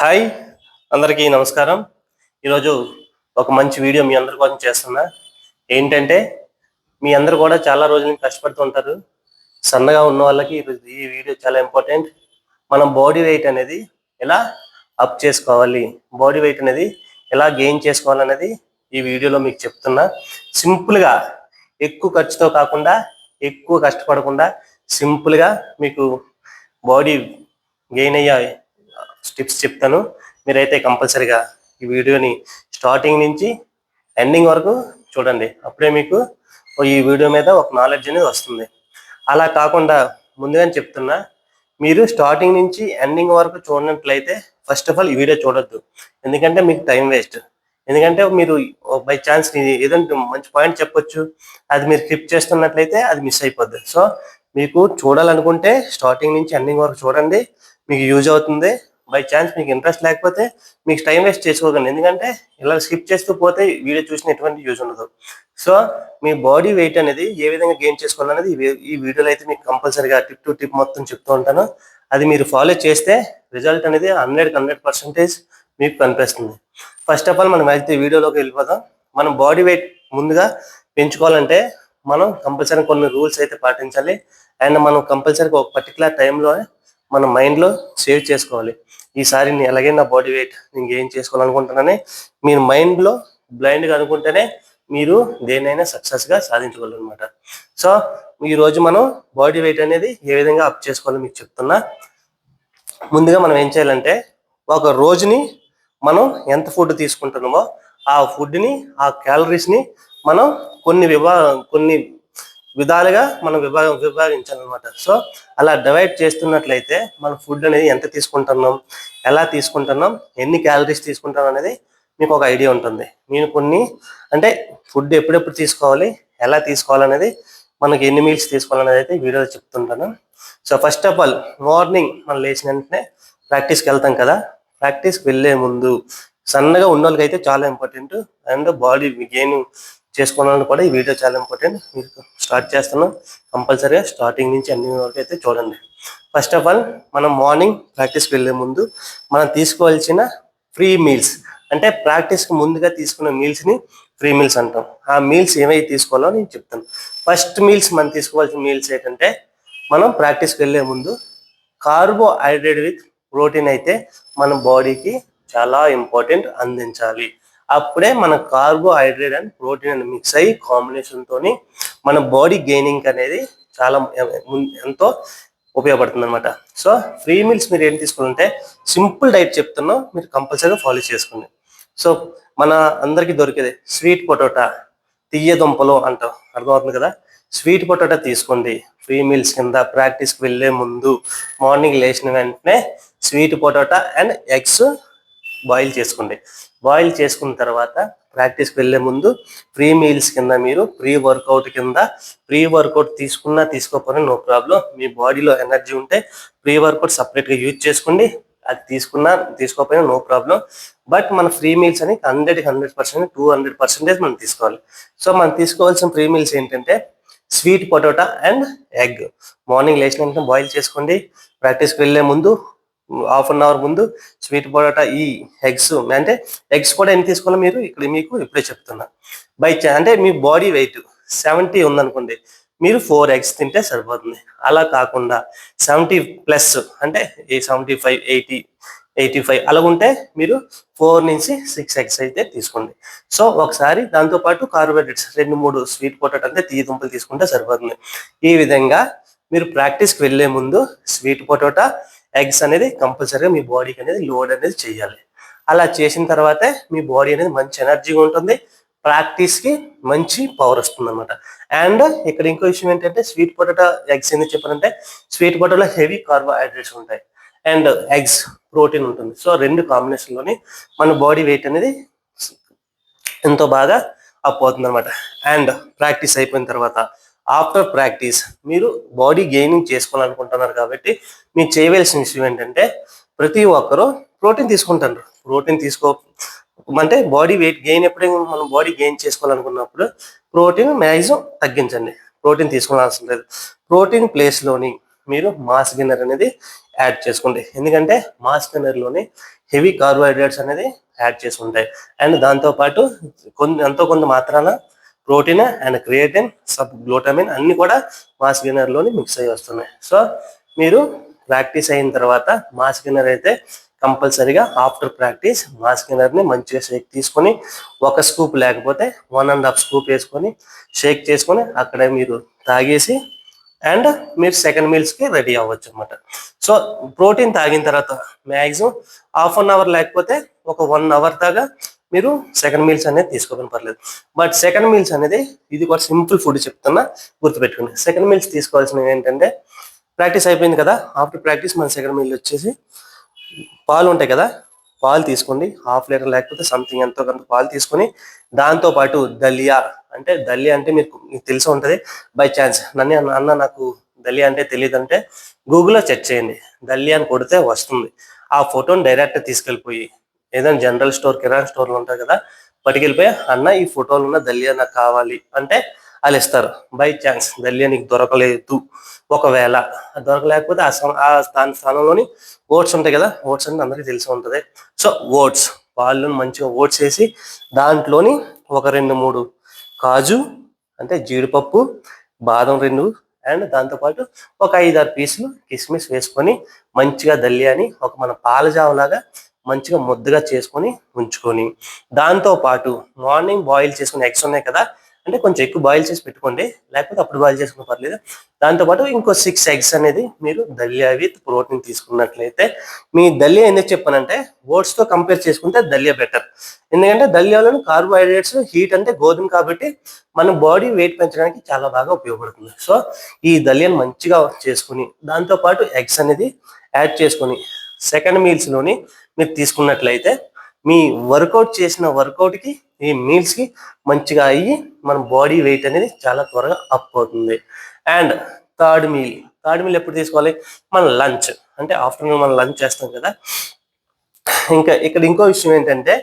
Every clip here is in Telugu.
హాయ్ అందరికీ నమస్కారం. ఈరోజు ఒక మంచి వీడియో మీ అందరి కోసం చేస్తున్నా. ఏంటంటే మీ అందరు కూడా చాలా రోజుల నుంచి కష్టపడుతూ ఉంటారు. సన్నగా ఉన్న వాళ్ళకి ఈరోజు ఈ వీడియో చాలా ఇంపార్టెంట్. మనం బాడీ వెయిట్ అనేది ఎలా అప్ చేసుకోవాలి? బాడీ వెయిట్ అనేది ఎలా గెయిన్ చేసుకోవాలనేది ఈ వీడియోలో మీకు చెప్తున్నా. సింపుల్గా ఎక్కువ ఖర్చుతో కాకుండా ఎక్కువ కష్టపడకుండా సింపుల్గా మీకు బాడీ గెయిన్ అయ్యే స్టెప్స్ చెప్తాను. మీరైతే కంపల్సరీగా ఈ వీడియోని స్టార్టింగ్ నుంచి ఎండింగ్ వరకు చూడండి. అప్పుడే మీకు ఈ వీడియో మీద ఒక నాలెడ్జ్ అనేది వస్తుంది. అలా కాకుండా ముందుగానే చెప్తున్నా మీరు స్టార్టింగ్ నుంచి ఎండింగ్ వరకు చూడనట్లయితే ఫస్ట్ ఆఫ్ ఆల్ ఈ వీడియో చూడొద్దు. ఎందుకంటే మీకు టైం వేస్ట్ ఎందుకంటే మీరు బై ఛాన్స్ ఏదంటే మంచి పాయింట్ చెప్పొచ్చు అది మీరు క్లిప్ చేస్తున్నట్లయితే అది మిస్ అయిపోద్ది. సో మీకు చూడాలనుకుంటే స్టార్టింగ్ నుంచి ఎండింగ్ వరకు చూడండి. మీకు యూజ్ అవుతుంది. బై ఛాన్స్ మీకు ఇంట్రెస్ట్ లేకపోతే మీకు టైం వేస్ట్ చేసుకోకండి. ఎందుకంటే ఇలా స్కిప్ చేస్తూ పోతే వీడియో చూసిన ఎటువంటి యూజ్ ఉండదు. సో మీ బాడీ వెయిట్ అనేది ఏ విధంగా గెయిన్ చేసుకోవాలనేది ఈ వీడియోలో అయితే మీకు కంపల్సరీగా టిప్ టు టిప్ మొత్తం చెప్తూ ఉంటాను. అది మీరు ఫాలో చేస్తే రిజల్ట్ అనేది హండ్రెడ్కి హండ్రెడ్ పర్సెంటేజ్ మీకు కనిపిస్తుంది. ఫస్ట్ ఆఫ్ ఆల్ మనం అయితే వీడియోలోకి వెళ్ళిపోదాం. మనం బాడీ వెయిట్ ముందుగా పెంచుకోవాలంటే మనం కంపల్సరీ కొన్ని రూల్స్ అయితే పాటించాలి. అండ్ మనం కంపల్సరీగా ఒక పర్టికులర్ టైంలో మన మైండ్లో సేవ్ చేసుకోవాలి. ఈసారి నేను ఎలాగైనా నా బాడీ వెయిట్ నేను గెయిన్ చేసుకోవాలనుకుంటున్నానని మీరు మైండ్లో బ్లైండ్గా అనుకుంటేనే మీరు దేనైనా సక్సెస్గా సాధించగలరు అనమాట సో ఈ రోజు మనం బాడీ వెయిట్ అనేది ఏ విధంగా అప్ చేసుకోవాలో మీకు చెప్తున్నా. ముందుగా మనం ఏం చేయాలంటే ఒక రోజుని మనం ఎంత ఫుడ్ తీసుకుంటున్నామో ఆ ఫుడ్ని ఆ క్యాలరీస్ని మనం కొన్ని విభా కొన్ని విధాలుగా మనం విభాగం విభాగించాలన్నమాట. సో అలా డివైడ్ చేస్తున్నట్లయితే మనం ఫుడ్ అనేది ఎంత తీసుకుంటున్నాం ఎలా తీసుకుంటున్నాం ఎన్ని క్యాలరీస్ తీసుకుంటాం అనేది మీకు ఒక ఐడియా ఉంటుంది. నేను కొన్ని అంటే ఫుడ్ ఎప్పుడెప్పుడు తీసుకోవాలి ఎలా తీసుకోవాలనేది మనకి ఎన్ని మీల్స్ తీసుకోవాలనేది అయితే వీడియోలో చెప్తుంటాను. So first of all morning మనం లేచిన వెంటనే ప్రాక్టీస్కి వెళ్తాం కదా. ప్రాక్టీస్కి వెళ్ళే ముందు సన్నగా ఉన్న వాళ్ళకి అయితే చాలా ఇంపార్టెంట్ అండ్ బాడీ గెయిన్ చేసుకోవాలని కూడా ఈ వీడియో చాలా ఇంపార్టెంట్. మీకు స్టార్ట్ చేస్తున్నాం. కంపల్సరీగా స్టార్టింగ్ నుంచి అన్ని వరకు అయితే చూడండి. ఫస్ట్ ఆఫ్ ఆల్ మనం మార్నింగ్ ప్రాక్టీస్కి వెళ్ళే ముందు మనం తీసుకోవాల్సిన ఫ్రీ మీల్స్ అంటే ప్రాక్టీస్కి ముందుగా తీసుకున్న మీల్స్ని ఫ్రీ మీల్స్ అంటాం. ఆ మీల్స్ ఏమైతే తీసుకోవాలో నేను చెప్తాను. ఫస్ట్ మీల్స్ మనం తీసుకోవాల్సిన మీల్స్ ఏంటంటే మనం ప్రాక్టీస్కి వెళ్ళే ముందు కార్బోహైడ్రేట్ విత్ ప్రోటీన్ అయితే మన బాడీకి చాలా ఇంపార్టెంట్ అందించాలి. అప్పుడే మన కార్బోహైడ్రేట్ అండ్ ప్రోటీన్ అని మిక్స్ అయ్యి కాంబినేషన్తోని మన బాడీ గెయినింగ్ అనేది చాలా ఎంతో ఉపయోగపడుతుంది అనమాట సో ఫ్రీ మీల్స్ మీరు ఏం తీసుకుంటే సింపుల్ డైట్ చెప్తున్నాం మీరు కంపల్సరీగా ఫాలో చేసుకోండి. సో మన అందరికీ దొరికేది స్వీట్ పొటాటా తీయ దుంపలు అంటాం. అర్థమవుతుంది కదా? స్వీట్ పొటాటో తీసుకోండి. ఫ్రీ మీల్స్ కింద ప్రాక్టీస్కి వెళ్ళే ముందు మార్నింగ్ లేచిన వెంటనే sweet potato and eggs boil చేసుకోండి. బాయిల్ చేసుకున్న తర్వాత ప్రాక్టీస్కి వెళ్ళే ముందు ప్రీ మీల్స్ కింద మీరు ప్రీ వర్కౌట్ కింద ప్రీ వర్కౌట్ తీసుకున్నా తీసుకోకపోయినా నో ప్రాబ్లం మీ బాడీలో ఎనర్జీ ఉంటే ప్రీ వర్కౌట్ సపరేట్గా యూజ్ చేసుకోండి. అది తీసుకున్నా తీసుకోకపోయినా నో ప్రాబ్లం బట్ మన ఫ్రీ మీల్స్ అని hundred hundred percent to hundred percentage మనం తీసుకోవాలి. సో మనం తీసుకోవాల్సిన ఫ్రీ మీల్స్ ఏంటంటే sweet potato and egg morning లేచిన వెంటనే బాయిల్ చేసుకోండి. ప్రాక్టీస్కి వెళ్ళే ముందు హాఫ్ అన్ అవర్ ముందు స్వీట్ పొటాటా ఈ ఎగ్స్ అంటే ఎగ్స్ కూడా ఎన్ని తీసుకోవాలో మీరు ఇక్కడ మీకు ఇప్పుడే చెప్తున్నా. బై అంటే మీ బాడీ వెయిట్ సెవెంటీ ఉందనుకోండి మీరు ఫోర్ ఎగ్స్ తింటే సరిపోతుంది. అలా కాకుండా సెవెంటీ ప్లస్ అంటే ఈ seventy five eighty eighty five అలా ఉంటే మీరు ఫోర్ నుంచి సిక్స్ ఎగ్స్ అయితే తీసుకోండి. సో ఒకసారి దాంతోపాటు కార్బోహైడ్రేట్స్ రెండు మూడు స్వీట్ పొటాటో అంటే తీయ దుంపలు తీసుకుంటే సరిపోతుంది. ఈ విధంగా మీరు ప్రాక్టీస్కి వెళ్ళే ముందు స్వీట్ పొటాటా ఎగ్స్ అనేది కంపల్సరీగా మీ బాడీకి అనేది లోడ్ అనేది చేయాలి. అలా చేసిన తర్వాతే మీ బాడీ అనేది మంచి ఎనర్జీగా ఉంటుంది. ప్రాక్టీస్కి మంచి పవర్ వస్తుంది అనమాట అండ్ ఇక్కడ ఇంకో విషయం ఏంటంటే స్వీట్ పొటాటో ఎగ్స్ ఎందుకు చెప్పారంటే స్వీట్ పొటాటోలో హెవీ కార్బోహైడ్రేట్స్ ఉంటాయి. అండ్ ఎగ్స్ ప్రోటీన్ ఉంటుంది. సో రెండు కాంబినేషన్లోని మన బాడీ వెయిట్ అనేది ఎంతో బాగా అప్ అవుతుంది అనమాట అండ్ ప్రాక్టీస్ అయిపోయిన తర్వాత ఆఫ్టర్ ప్రాక్టీస్ మీరు బాడీ గెయినింగ్ చేసుకోవాలనుకుంటున్నారు కాబట్టి మీరు చేయవలసిన విషయం ఏంటంటే ప్రతి ఒక్కరూ ప్రోటీన్ తీసుకుంటారు. ప్రోటీన్ తీసుకో అంటే బాడీ వెయిట్ గెయిన్ ఎప్పుడైనా మనం బాడీ గెయిన్ చేసుకోవాలనుకున్నప్పుడు ప్రోటీన్ మ్యాక్సిమం తగ్గించండి. ప్రోటీన్ తీసుకోవాల్సిన లేదు. ప్రోటీన్ ప్లేస్లోని మీరు మాస్ గిన్నర్ అనేది యాడ్ చేసుకోండి. ఎందుకంటే మాస్ గిన్నర్లోని హెవీ కార్బోహైడ్రేట్స్ అనేది యాడ్ చేసి ఉంటాయి అండ్ దాంతోపాటు కొన్ని ఎంతో కొంత మాత్రాన ప్రోటీన్ అండ్ క్రియేటిన్ సబ్ గ్లూటమిన్ అన్ని కూడా మాస్లోని మిక్స్ అయ్యి వస్తున్నాయి. సో మీరు ప్రాక్టీస్ అయిన తర్వాత మాస్ గెయినర్ అయితే కంపల్సరీగా ఆఫ్టర్ ప్రాక్టీస్ మాస్ గెయినర్ మంచిగా షేక్ తీసుకొని ఒక స్కూప్ లేకపోతే వన్ అండ్ హాఫ్ స్కూప్ వేసుకొని షేక్ చేసుకొని అక్కడే మీరు తాగేసి అండ్ మీరు సెకండ్ మీల్స్కి రెడీ అవ్వచ్చు అనమాట సో ప్రోటీన్ తాగిన తర్వాత మ్యాక్సిమం హాఫ్ అన్ అవర్ లేకపోతే ఒక వన్ అవర్ దాకా మీరు సెకండ్ మీల్స్ అనేది తీసుకోవడం పర్లేదు. బట్ సెకండ్ మీల్స్ అనేది ఇది కూడా సింపుల్ ఫుడ్ చెప్తున్నా గుర్తుపెట్టుకోండి. సెకండ్ మీల్స్ తీసుకోవాల్సినవి ఏంటంటే ప్రాక్టీస్ అయిపోయింది కదా ఆఫ్టర్ ప్రాక్టీస్ మన సెకండ్ మీల్ వచ్చేసి పాలు ఉంటాయి కదా పాలు తీసుకోండి. హాఫ్ లీటర్ లేకపోతే సంథింగ్ ఎంతో కొంత పాలు తీసుకొని దాంతోపాటు దలియా అంటే దలియా అంటే మీకు మీకు తెలిసి ఉంటుంది. బై ఛాన్స్ నన్ను అన్న- నాకు దలియా అంటే తెలియదు అంటే గూగుల్లో సెర్చ్ చేయండి. దలియా అని కొడితే వస్తుంది. ఆ ఫోటోని డైరెక్ట్ తీసుకెళ్ళిపోయి ఏదైనా జనరల్ స్టోర్ కిరాణా స్టోర్లు ఉంటాయి కదా పట్టుకెళ్ళిపోయి అన్న ఈ ఫోటోలు ఉన్న దలియా నాకు కావాలి. అంటే వాళ్ళు ఇస్తారు బై ఛాన్స్ దలియా నీకు దొరకలేదు. ఒకవేళ దొరకలేకపోతే ఆ ఆ దాని స్థానంలోని ఓట్స్ ఉంటాయి కదా ఓట్స్ అంటే అందరికీ తెలిసి ఉంటుంది. So oats. పాలను మంచిగా ఓట్స్ వేసి దాంట్లోని ఒక రెండు మూడు కాజు అంటే జీడిపప్పు బాదం రెండు అండ్ దాంతోపాటు ఒక ఐదారు పీసులు కిస్మిస్ వేసుకొని మంచిగా దల్లియాని ఒక మన పాలజావలాగా మంచిగా ముద్దగా చేసుకొని ఉంచుకొని దాంతో పాటు మార్నింగ్ బాయిల్ చేసుకునే ఎగ్స్ ఉన్నాయి కదా అంటే కొంచెం ఎక్కువ బాయిల్ చేసి పెట్టుకోండి లేకపోతే అప్పుడు బాయిల్ చేసుకున్న పర్లేదు. దాంతో పాటు ఇంకో సిక్స్ ఎగ్స్ అనేది మీరు దలియా విత్ ప్రోటీన్ తీసుకున్నట్లయితే మీ దలియా ఎందుకు చెప్పానంటే ఓట్స్తో కంపేర్ చేసుకుంటే దలియా బెటర్ ఎందుకంటే దలియాలోని కార్బోహైడ్రేట్స్ హీట్ అంటే గోధుమ కాబట్టి మన బాడీ వెయిట్ పెంచడానికి చాలా బాగా ఉపయోగపడుతుంది. సో ఈ దలియాను మంచిగా చేసుకుని దాంతో పాటు ఎగ్స్ అనేది యాడ్ చేసుకొని సెకండ్ మీల్స్లోని మీరు తీసుకున్నట్లయితే మీ వర్కౌట్ చేసిన వర్కౌట్కి ఈ మీల్స్కి మంచిగా అయ్యి మన బాడీ వెయిట్ అనేది చాలా త్వరగా అప్ అవుతుంది. And third meal third meal ఎప్పుడు తీసుకోవాలి? మన లంచ్ అంటే ఆఫ్టర్నూన్ మనం లంచ్ చేస్తాం కదా. ఇంకా ఇక్కడ ఇంకో విషయం ఏంటంటే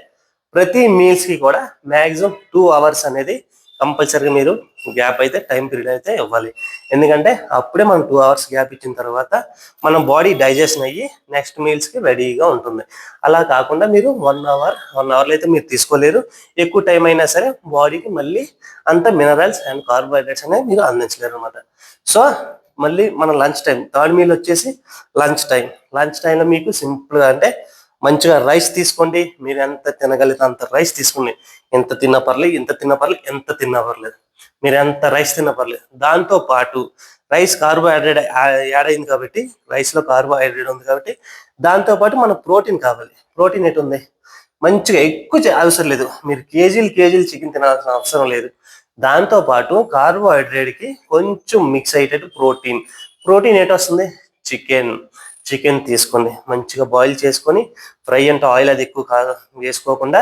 ప్రతి మీల్స్కి కూడా మ్యాక్సిమం టూ అవర్స్ అనేది కంపల్సరీగా మీరు గ్యాప్ అయితే టైం పీరియడ్ అయితే ఇవ్వాలి. ఎందుకంటే అప్పుడే మనం టూ అవర్స్ గ్యాప్ ఇచ్చిన తర్వాత మన బాడీ డైజెషన్ అయ్యి నెక్స్ట్ మీల్స్కి రెడీగా ఉంటుంది. అలా కాకుండా మీరు వన్ అవర్ వన్ అవర్లో అయితే మీరు తీసుకోలేరు. ఎక్కువ టైం అయినా సరే బాడీకి మళ్ళీ అంత మినరల్స్ అండ్ కార్బోహైడ్రేట్స్ అనేవి మీరు అందించలేరు అనమాట సో మళ్ళీ మన లంచ్ టైం థర్డ్ మీల్ వచ్చేసి లంచ్ టైం లంచ్ టైంలో మీకు సింపుల్గా అంటే మంచిగా రైస్ తీసుకోండి. మీరు ఎంత తినగలిగితే అంత రైస్ తీసుకోండి. ఎంత తిన్నా పర్లేదు ఎంత తిన్నా పర్లేదు ఎంత తిన్నా పర్లేదు. మీరు ఎంత రైస్ తిన్నా పర్లేదు. దాంతో పాటు రైస్ కార్బోహైడ్రేట్ యాడ్ అయింది కాబట్టి రైస్లో కార్బోహైడ్రేట్ ఉంది కాబట్టి దాంతో పాటు మనకు ప్రోటీన్ కావాలి. ప్రోటీన్ ఎటు ఉంది మంచిగా ఎక్కువ అవసరం లేదు. మీరు కేజీలు కేజీలు చికెన్ తినాల్సిన అవసరం లేదు. దాంతో పాటు కార్బోహైడ్రేట్కి కొంచెం మిక్స్ అయ్యేటట్టు ప్రోటీన్ ప్రోటీన్ ఎటు వస్తుంది? చికెన్ చికెన్ తీసుకోండి మంచిగా బాయిల్ చేసుకొని ఫ్రై అంటే ఆయిల్ అది ఎక్కువ కా వేసుకోకుండా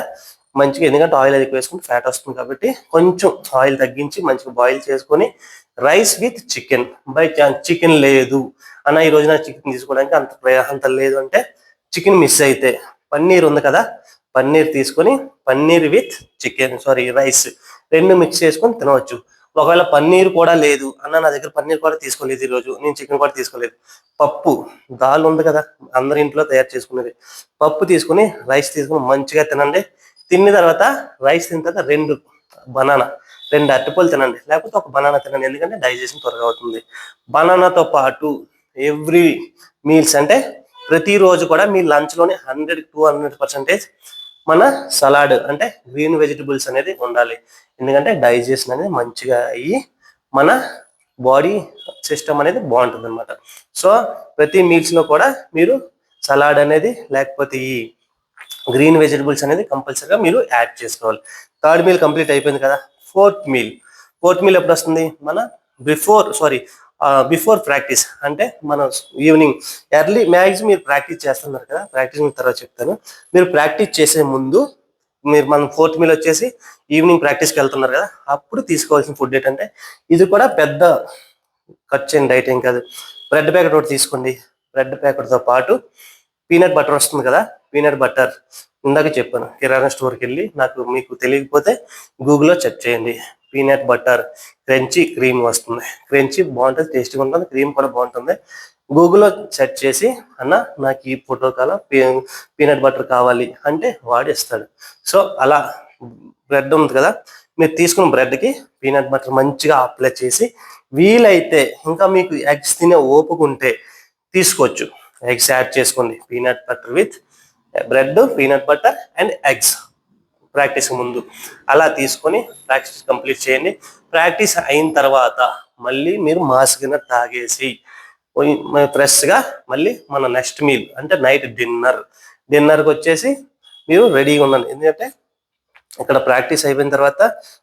మంచిగా ఎందుకంటే ఆయిల్ అది ఎక్కువ వేసుకుంటే ఫ్యాట్ వస్తుంది కాబట్టి కొంచెం ఆయిల్ తగ్గించి మంచిగా బాయిల్ చేసుకొని rice with chicken by chance chicken లేదు. అన్న ఈ రోజు నా చికెన్ తీసుకోవడానికి అంత అంత లేదు అంటే చికెన్ మిస్ అయితే. పన్నీర్ ఉంది కదా పన్నీర్ తీసుకొని paneer with chicken sorry rice రెండు మిక్స్ చేసుకొని తినవచ్చు. ఒకవేళ పన్నీర్ కూడా లేదు అన్న నా దగ్గర పన్నీర్ కూడా తీసుకోలేదు ఈరోజు నేను చికెన్ కూడా తీసుకోలేదు. పప్పు దాల్ ఉంది కదా అందరి ఇంట్లో తయారు చేసుకునేది. పప్పు తీసుకుని రైస్ తీసుకుని మంచిగా తినండి. తిన్న తర్వాత రైస్ తిన్న తర్వాత రెండు బనానా రెండు అరటిపళ్ళు తినండి. లేకపోతే ఒక బనానా తినండి. ఎందుకంటే డైజెషన్ త్వరగా అవుతుంది. బనానాతో పాటు ఎవ్రీ మీల్స్ అంటే ప్రతిరోజు కూడా మీ లంచ్లోనే హండ్రెడ్ టూ హండ్రెడ్ పర్సెంటేజ్ మన సలాడ్ అంటే గ్రీన్ వెజిటబుల్స్ అనేది ఉండాలి. ఎందుకంటే డైజెషన్ అనేది మంచిగా అయ్యి మన బాడీ సిస్టమ్ అనేది బాగుంటుంది అనమాట సో ప్రతి మీల్స్లో కూడా మీరు సలాడ్ అనేది లేకపోతే ఈ గ్రీన్ వెజిటబుల్స్ అనేది కంపల్సరీగా మీరు యాడ్ చేసుకోవాలి. థర్డ్ మీల్ కంప్లీట్ అయిపోయింది కదా ఫోర్త్ మీల్. ఫోర్త్ మీల్ ఎప్పుడు వస్తుంది? మన బిఫోర్ సారీ బిఫోర్ ప్రాక్టీస్. అంటే మనం ఈవినింగ్ ఎర్లీ మ్యాక్సిమం మీరు ప్రాక్టీస్ చేస్తున్నారు కదా ప్రాక్టీస్ మీకు తర్వాత చెప్తాను. మీరు ప్రాక్టీస్ చేసే ముందు మీరు మనం ఫోర్త్ మీల్ వచ్చేసి ఈవినింగ్ ప్రాక్టీస్కి వెళ్తున్నారు కదా అప్పుడు తీసుకోవాల్సిన ఫుడ్ ఏంటంటే ఇది కూడా పెద్ద ఖర్చు అయిన డైట్ ఏం కాదు. బ్రెడ్ ప్యాకెట్ ఒకటి తీసుకోండి. బ్రెడ్ ప్యాకెట్తో పాటు పీనట్ బటర్ వస్తుంది కదా పీనట్ బటర్ ఇందాక చెప్పాను. కిరాణా స్టోర్కి వెళ్ళి నాకు మీకు తెలియకపోతే గూగుల్లో చెక్ చేయండి. పీనట్ బటర్ క్రంచీ క్రీమ్ వస్తుంది. క్రంచీ బాగుంటుంది టేస్ట్గా ఉంటుంది క్రీమ్ కూడా బాగుంటుంది. గూగుల్లో సెర్చ్ చేసి అన్న నాకు ఈ ఫోటో కాల పీనట్ బటర్ కావాలి అంటే వాడు ఇస్తాడు సో అలా బ్రెడ్ ఉంది కదా మీరు తీసుకున్న బ్రెడ్కి పీనట్ బటర్ మంచిగా అప్లై చేసి వీలైతే ఇంకా మీకు ఎగ్స్ తినే ఓపుకుంటే తీసుకోవచ్చు. ఎగ్స్ యాడ్ చేసుకోండి. Peanut butter with bread peanut butter and eggs practice ముందు. అలా తీసుకొని ప్రాక్టీస్ కంప్లీట్ చేయండి. ప్రాక్టీస్ అయిన తర్వాత మళ్ళీ మీరు మాస్కిన తాగేసి ఫ్రెష్గా మళ్ళీ మన నెక్స్ట్ మీల్ అంటే నైట్ డిన్నర్. డిన్నర్కి వచ్చేసి మీరు రెడీగా ఉండండి. ఎందుకంటే ఇక్కడ ప్రాక్టీస్ అయిపోయిన తర్వాత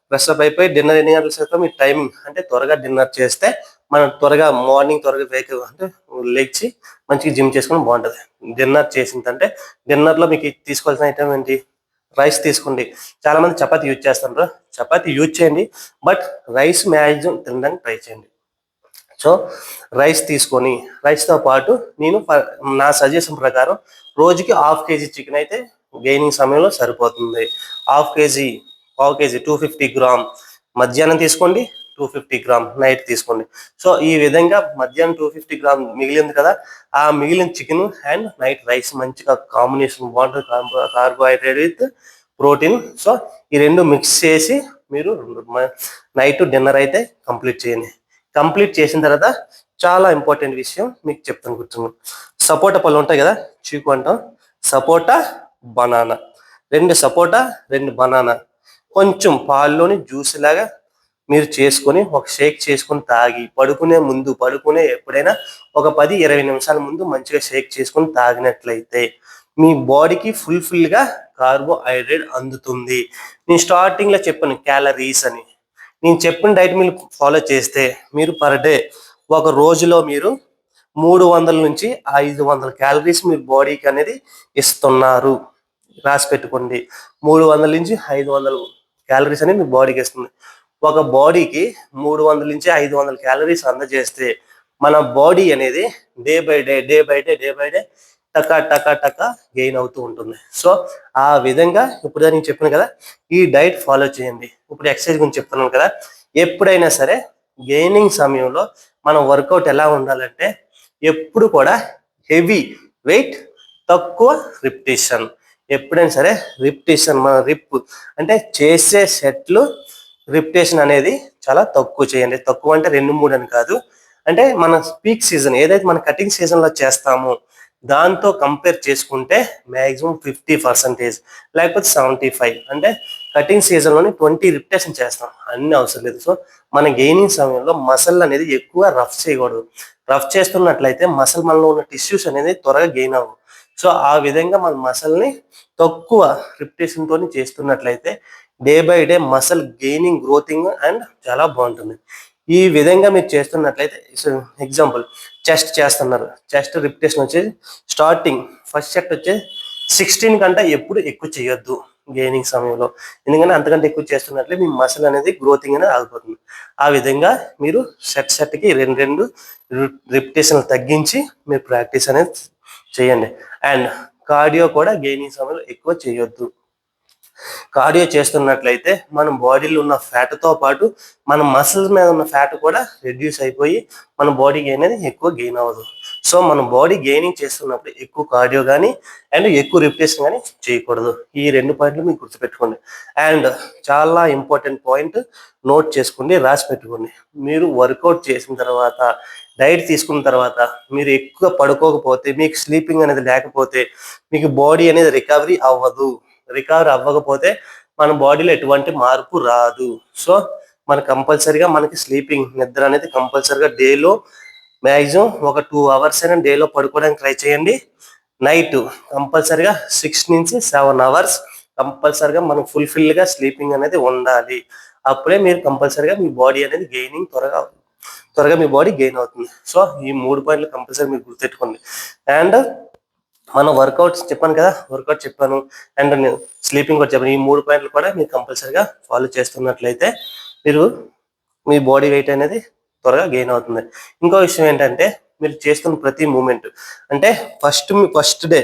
ఫ్రెష్ అప్ అయిపోయి డిన్నర్ ఎన్ని గంటల శాతం మీ టైమింగ్ అంటే త్వరగా డిన్నర్ చేస్తే మనం త్వరగా మార్నింగ్ త్వరగా వేక్ అంటే లేచి మంచిగా జిమ్ చేసుకుని బాగుంటుంది. డిన్నర్ చేసిందంటే డిన్నర్లో మీకు తీసుకోవాల్సిన ఐటమ్ ఏంటి? రైస్ తీసుకోండి. చాలా మంది చపాతి యూజ్ చేస్తుంటారు. చపాతి యూజ్ చేయండి. బట్ రైస్ మ్యాక్సిమం తినడానికి ట్రై చేయండి. సో రైస్ తీసుకొని రైస్తో పాటు నేను ప- నా సజెషన్ ప్రకారం రోజుకి హాఫ్ కేజీ చికెన్ అయితే గెయినింగ్ సమయంలో సరిపోతుంది. హాఫ్ కేజీ పావు కేజీ టూ ఫిఫ్టీ గ్రామ్ మధ్యాహ్నం తీసుకోండి. టూ ఫిఫ్టీ గ్రామ్ నైట్ తీసుకోండి. సో ఈ విధంగా మధ్యాహ్నం టూ ఫిఫ్టీ గ్రామ్ మిగిలింది కదా ఆ మిగిలిన చికెన్ అండ్ నైట్ రైస్ మంచిగా కాంబినేషన్ బాగుంటుంది కార్బోహైడ్రేట్ విత్ ప్రోటీన్ సో ఈ రెండు మిక్స్ చేసి మీరు నైట్ డిన్నర్ అయితే కంప్లీట్ చేయండి. కంప్లీట్ చేసిన తర్వాత చాలా ఇంపార్టెంట్ విషయం మీకు చెప్తాను కూర్చున్నాను సపోటా పళ్ళు ఉంటాయి కదా చీకు అంటాం. సపోటా బనానా. రెండు సపోటా రెండు బనానా. కొంచెం పాల్లోని జ్యూస్ లాగా మీరు చేసుకొని ఒక షేక్ చేసుకొని తాగి పడుకునే ముందు పడుకునే ఎప్పుడైనా ఒక పది ఇరవై నిమిషాల ముందు మంచిగా షేక్ చేసుకొని తాగినట్లయితే మీ బాడీకి ఫుల్గా కార్బోహైడ్రేట్ అందుతుంది. నేను స్టార్టింగ్లో చెప్పాను క్యాలరీస్ అని. నేను చెప్పిన డైట్ మీరు ఫాలో చేస్తే మీరు పర్ డే ఒక రోజులో మీరు మూడు వందల నుంచి ఐదు వందల క్యాలరీస్ మీ బాడీకి అనేది ఇస్తున్నారు. రాసి పెట్టుకోండి. మూడు వందల నుంచి ఐదు వందల క్యాలరీస్ అనేది మీ బాడీకి ఇస్తుంది. ఒక బాడీకి మూడు వందల నుంచి ఐదు వందల క్యాలరీస్ అందజేస్తే మన బాడీ అనేది day by day day by day day by day టకా టకా టకా గెయిన్ అవుతూ ఉంటుంది. సో ఆ విధంగా ఇప్పుడు నేను చెప్పాను కదా ఈ డైట్ ఫాలో చేయండి. ఇప్పుడు ఎక్సర్సైజ్ గురించి చెప్తున్నాను కదా ఎప్పుడైనా సరే గెయినింగ్ సమయంలో మనం వర్కౌట్ ఎలా ఉండాలంటే ఎప్పుడు కూడా హెవీ వెయిట్ తక్కువ రిప్టేషన్. ఎప్పుడైనా సరే రిప్టేషన్ మన రిప్ అంటే చేసే సెట్లు రిపిటేషన్ అనేది చాలా తక్కువ చేయండి. తక్కువ అంటే రెండు మూడు అని కాదు. అంటే మన పీక్ సీజన్ ఏదైతే మన కటింగ్ సీజన్లో చేస్తామో దాంతో కంపేర్ చేసుకుంటే మ్యాక్సిమం ఫిఫ్టీ పర్సెంటేజ్ లేకపోతే సెవెంటీ ఫైవ్ అంటే కటింగ్ సీజన్లోనే ట్వంటీ రిపిటేషన్ చేస్తాం. అన్ని అవసరం లేదు. సో మన గెయినింగ్ సమయంలో మసల్ అనేది ఎక్కువ రఫ్ చేయకూడదు. రఫ్ చేస్తున్నట్లయితే మసల్ మనలో ఉన్న టిష్యూస్ అనేది త్వరగా గెయిన్ అవ్వవు. సో ఆ విధంగా మన మసల్ని తక్కువ రిపిటేషన్ చేస్తున్నట్లయితే day by day muscle gaining growthing and చాలా బాగుంటుంది. ఈ విధంగా మీరు చేస్తున్నట్లయితే ఎగ్జాంపుల్ చెస్ట్ చేస్తున్నారు. చెస్ట్ రిపిటేషన్ వచ్చేసి స్టార్టింగ్. ఫస్ట్ సెట్ వచ్చేసి సిక్స్టీన్ కంటే ఎప్పుడు ఎక్కువ చేయొద్దు గెయినింగ్ సమయంలో. ఎందుకంటే అంతకంటే ఎక్కువ చేస్తున్నట్లే మీ మసిల్ అనేది గ్రోతింగ్ అనేది ఆగిపోతుంది. ఆ విధంగా మీరు సెట్ సెట్కి రెండు రెండు రిపిటేషన్ తగ్గించి మీరు ప్రాక్టీస్ అనేది చేయండి. అండ్ కార్డియో కూడా గెయినింగ్ సమయంలో ఎక్కువ చేయొద్దు. కార్డియో చేస్తున్నట్లయితే మన బాడీలో ఉన్న ఫ్యాట్తో పాటు మన మసిల్స్ మీద ఉన్న ఫ్యాట్ కూడా రెడ్యూస్ అయిపోయి మన బాడీ అనేది ఎక్కువ గెయిన్ అవ్వదు. సో మన బాడీ గెయినింగ్ చేస్తున్నప్పుడు ఎక్కువ కార్డియో కానీ అండ్ ఎక్కువ రిపిటేషన్ కానీ చేయకూడదు. ఈ రెండు పాయింట్లు మీకు గుర్తుపెట్టుకోండి. అండ్ చాలా ఇంపార్టెంట్ పాయింట్ నోట్ చేసుకోండి రాసి పెట్టుకోండి. మీరు వర్కౌట్ చేసిన తర్వాత డైట్ తీసుకున్న తర్వాత మీరు ఎక్కువ పడుకోకపోతే మీకు స్లీపింగ్ అనేది లేకపోతే మీకు బాడీ అనేది రికవరీ అవ్వదు. రికవర్ అవ్వకపోతే మన బాడీలో ఎటువంటి మార్పు రాదు. సో మన కంపల్సరీగా మనకి స్లీపింగ్ నిద్ర అనేది కంపల్సరీగా డేలో మ్యాక్సిమం ఒక టూ అవర్స్ అయినా డేలో పడుకోవడానికి ట్రై చేయండి. నైట్ కంపల్సరీగా సిక్స్ నుంచి సెవెన్ అవర్స్ కంపల్సరీగా మనం ఫుల్ఫిల్గా స్లీపింగ్ అనేది ఉండాలి. అప్పుడే మీరు కంపల్సరీగా మీ బాడీ అనేది గెయినింగ్ త్వరగా త్వరగా మీ బాడీ గెయిన్ అవుతుంది. సో ఈ మూడు పాయింట్లు కంపల్సరీ మీరు గుర్తెట్టుకోండి అండ్ మనం వర్కౌట్స్ చెప్పాను కదా వర్కౌట్ చెప్పాను. అండ్ నేను స్లీపింగ్ కూడా చెప్పాను. ఈ మూడు పాయింట్లు కూడా మీరు కంపల్సరీగా ఫాలో చేస్తున్నట్లయితే మీరు మీ బాడీ వెయిట్ అనేది త్వరగా గెయిన్ అవుతుంది. ఇంకో విషయం ఏంటంటే మీరు చేస్తున్న ప్రతి మూమెంట్. అంటే ఫస్ట్ ఫస్ట్ డే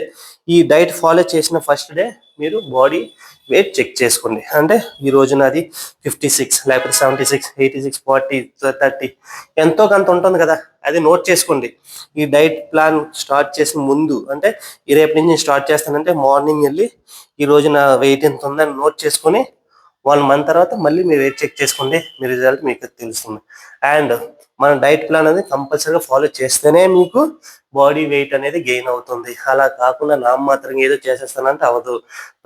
ఈ డైట్ ఫాలో చేసిన ఫస్ట్ డే మీరు బాడీ వెయిట్ చెక్ చేసుకోండి. అంటే ఈ రోజు నాది ఫిఫ్టీ సిక్స్ లేకపోతే seventy six eighty six forty thirty ఎంతో కొంత ఉంటుంది కదా అది నోట్ చేసుకోండి. ఈ డైట్ ప్లాన్ స్టార్ట్ చేసిన ముందు అంటే ఈ రేపు నుంచి నేను స్టార్ట్ చేస్తానంటే మార్నింగ్ వెళ్ళి ఈ రోజు నా వెయిట్ ఎంత ఉందని నోట్ చేసుకొని వన్ మంత్ తర్వాత మళ్ళీ మీరు వెయిట్ చెక్ చేసుకోండి. మీ రిజల్ట్ మీకు తెలుస్తుంది. అండ్ మన డైట్ ప్లాన్ అనేది కంపల్సరీగా ఫాలో చేస్తేనే మీకు బాడీ వెయిట్ అనేది గెయిన్ అవుతుంది. అలా కాకుండా నా మాత్రం ఏదో చేసేస్తానంటే అవ్వదు.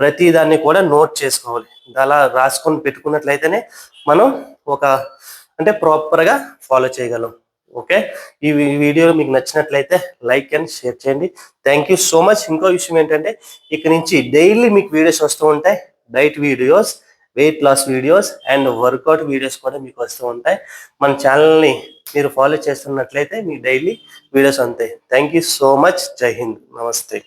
ప్రతి దాన్ని కూడా నోట్ చేసుకోవాలి. అలా రాసుకొని పెట్టుకున్నట్లయితేనే మనం ఒక అంటే ప్రాపర్గా ఫాలో చేయగలం. ఓకే? ఈ వీడియో మీకు నచ్చినట్లయితే లైక్ అండ్ షేర్ చేయండి. Thank you so much. ఇంకో విషయం ఏంటంటే ఇక నుంచి డైలీ మీకు వీడియోస్ వస్తూ ఉంటాయి. Diet videos. Weight loss videos and workout videos కూడా మీకు వస్తూ ఉంటాయి. మన ఛానల్ని మీరు ఫాలో చేస్తున్నట్లయితే మీ డైలీ వీడియోస్ అంతాయి థ్యాంక్ యూ సో మచ్ జై హింద్ నమస్తే